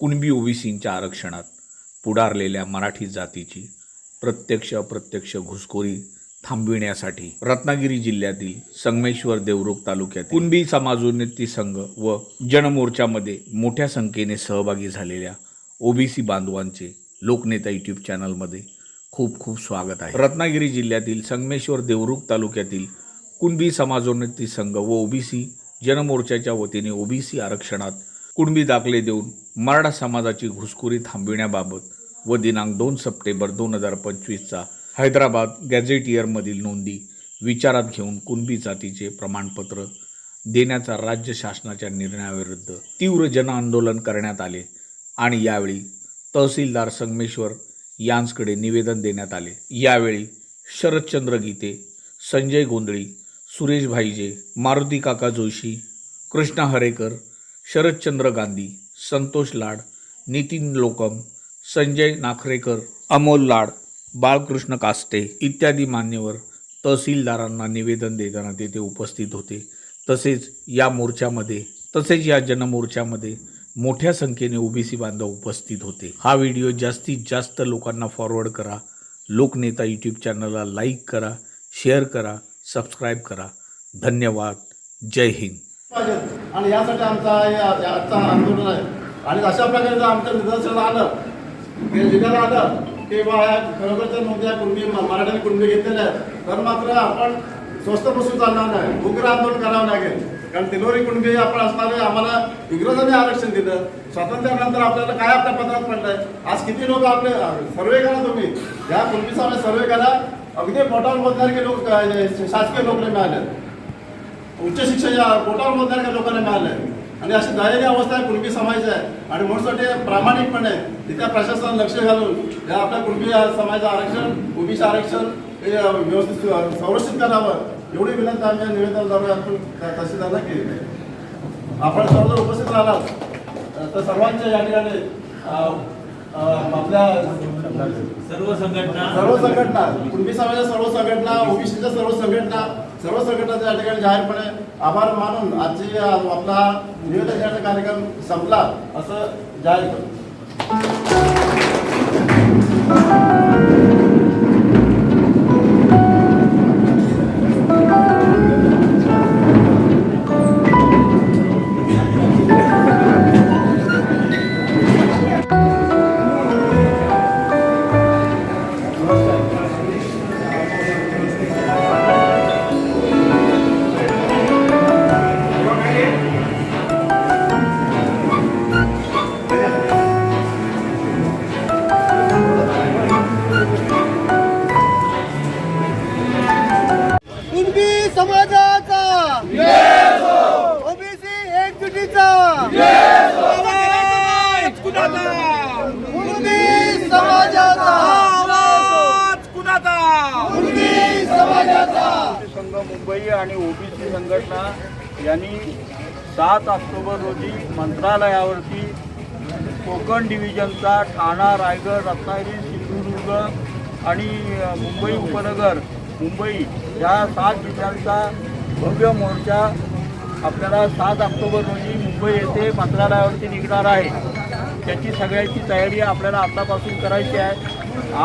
कुणबी ओबीसींच्या आरक्षणात पुढारलेल्या मराठी जातीची प्रत्यक्ष अप्रत्यक्ष घुसखोरी थांबविण्यासाठी रत्नागिरी जिल्ह्यातील संगमेश्वर देवरुख तालुक्यात कुणबी समाजोन्नती संघ व जनमोर्चामध्ये मोठ्या संख्येने सहभागी झालेल्या ओबीसी बांधवांचे लोकनेता यूट्यूब चॅनलमध्ये खूप खूप स्वागत आहे. रत्नागिरी जिल्ह्यातील संगमेश्वर देवरुख तालुक्यातील कुणबी समाजोन्नती संघ व ओबीसी जनमोर्चाच्या वतीने ओबीसी आरक्षणात कुणबी दाखले देऊन मराठा समाजाची घुसखोरी थांबविण्याबाबत व दिनांक दोन सप्टेंबर दोन हजार पंचवीसचा हैदराबाद गॅझेटियरमधील नोंदी विचारात घेऊन कुणबी जातीचे प्रमाणपत्र देण्याचा राज्य शासनाच्या निर्णयाविरुद्ध तीव्र जनआंदोलन करण्यात आले आणि यावेळी तहसीलदार संगमेश्वर यांचकडे निवेदन देण्यात आले. यावेळी शरदचंद्र गीते संजय गोंधळी सुरेश भाईजे मारुती काका जोशी कृष्णा हरेकर शरदचंद्र गांधी संतोष लाड नितीन लोकम संजय नाखरेकर अमोल लाड बाळकृष्ण कास्टे इत्यादी मान्यवर तहसीलदारांना निवेदन देताना तेथे उपस्थित होते. तसेच या मोर्चामध्ये तसेच या जनमोर्चामध्ये मोठ्या संख्येने ओबीसी बांधव उपस्थित होते. हा व्हिडिओ जास्तीत जास्त लोकांना फॉरवर्ड करा. लोकनेता यूट्यूब चॅनलला लाईक करा शेअर करा सबस्क्राईब करा. धन्यवाद. जय हिंद. आणि यासाठी आमचा आजचा आंदोलन आहे. आणि अशा प्रकारे जर आमच्या निदर्शन आलं हे जिल्ह्याला आलं की बा या खरोखरच्या नोंद्या कुणबी मराठी कुणबी घेतलेल्या आहेत तर मात्र आपण स्वस्त बसून चालणार नाही. उग्र आंदोलन करावं लागेल. कारण तिलोरी कुणबी आपण असणारे आम्हाला इंग्रजांनी आरक्षण दिलं. स्वातंत्र्यानंतर आपल्याला काय आपल्या पत्रात पडलंय? आज किती लोक आपले सर्वे करा तुम्ही. या कुणबी समाज सर्वे करा. अगदी पोटावर मतदार लोक शासकीय नोकरी मिळाल्या उच्च शिक्षण या पोटावर मोजणाऱ्या लोकांना मिळालं आणि अशी झालेली अवस्था आहे कुणबी समाज आहे. आणि म्हणून ते प्रामाणिकपणे तिथल्या प्रशासनानं लक्ष घालून या आपल्या कुणबी समाजाचं आरक्षण ओबीसी आरक्षण हे व्यवस्थित संरक्षित करावं. एवढी विनंती आम्ही या निवेदनाद्वारे आपण तहसीलदारला केली आहे आपण सर्व उपस्थित राहिलात तर सर्वांच्या या ठिकाणी आपल्या सर्व संघटना. सर्व संघटना कुणबी समाजाच्या सर्व संघटना ओबीसीच्या सर्व संघटना सर्व संघटनाचा या ठिकाणी जाहीरपणे आभार मानून आजची आपला निवेदन कार्यक्रम संपला असं जाहीर करतो. संघ आणि ओबीसी संघटना यांनी सात ऑक्टोबर रोजी मंत्रालयावरती कोकण डिव्हिजनचा ठाणा रायगड रत्नागिरी सिंधुदुर्ग आणि मुंबई उपनगर मुंबई या सात जिल्ह्यांचा भव्य मोर्चा आपल्याला सात ऑक्टोबर रोजी मुंबई येथे मंत्रालयावरती निघणार आहे. त्याची सगळ्याची तयारी आपल्याला आतापासून करायची आहे.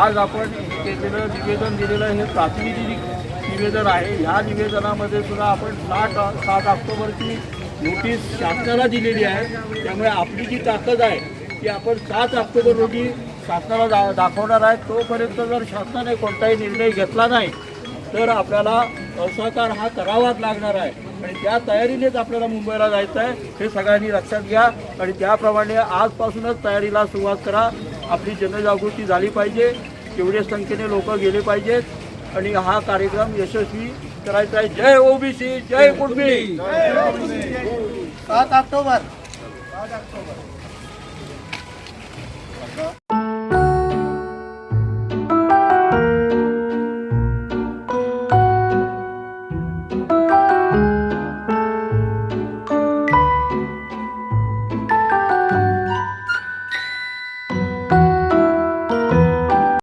आज आपण केलेलं निवेदन दिलेलं हे प्रातिनिधिक निवेदन आहे. ह्या निवेदनामध्ये सुद्धा आपण सात सात ऑक्टोबरची नोटीस शासनाला दिलेली आहे. त्यामुळे आपली जी ताकद आहे ती आपण सात ऑक्टोबर रोजी शासनाला दा दाखवणार आहे. तोपर्यंत जर शासनाने कोणताही निर्णय घेतला नाही तर आपल्याला असहकार हा करावाच लागणार आहे. आणि त्या तयारीनेच आपल्याला मुंबईला जायचं आहे. हे सगळ्यांनी लक्षात घ्या. आणि त्याप्रमाणे आजपासूनच तयारीला सुरुवात करा. आपली जनजागृती झाली पाहिजे. तेवढ्या संख्येने लोक गेले पाहिजेत. आणि हा कार्यक्रम यशस्वी करायचा आहे. जय ओबीसी जय कुणबी. सात ऑक्टोबर.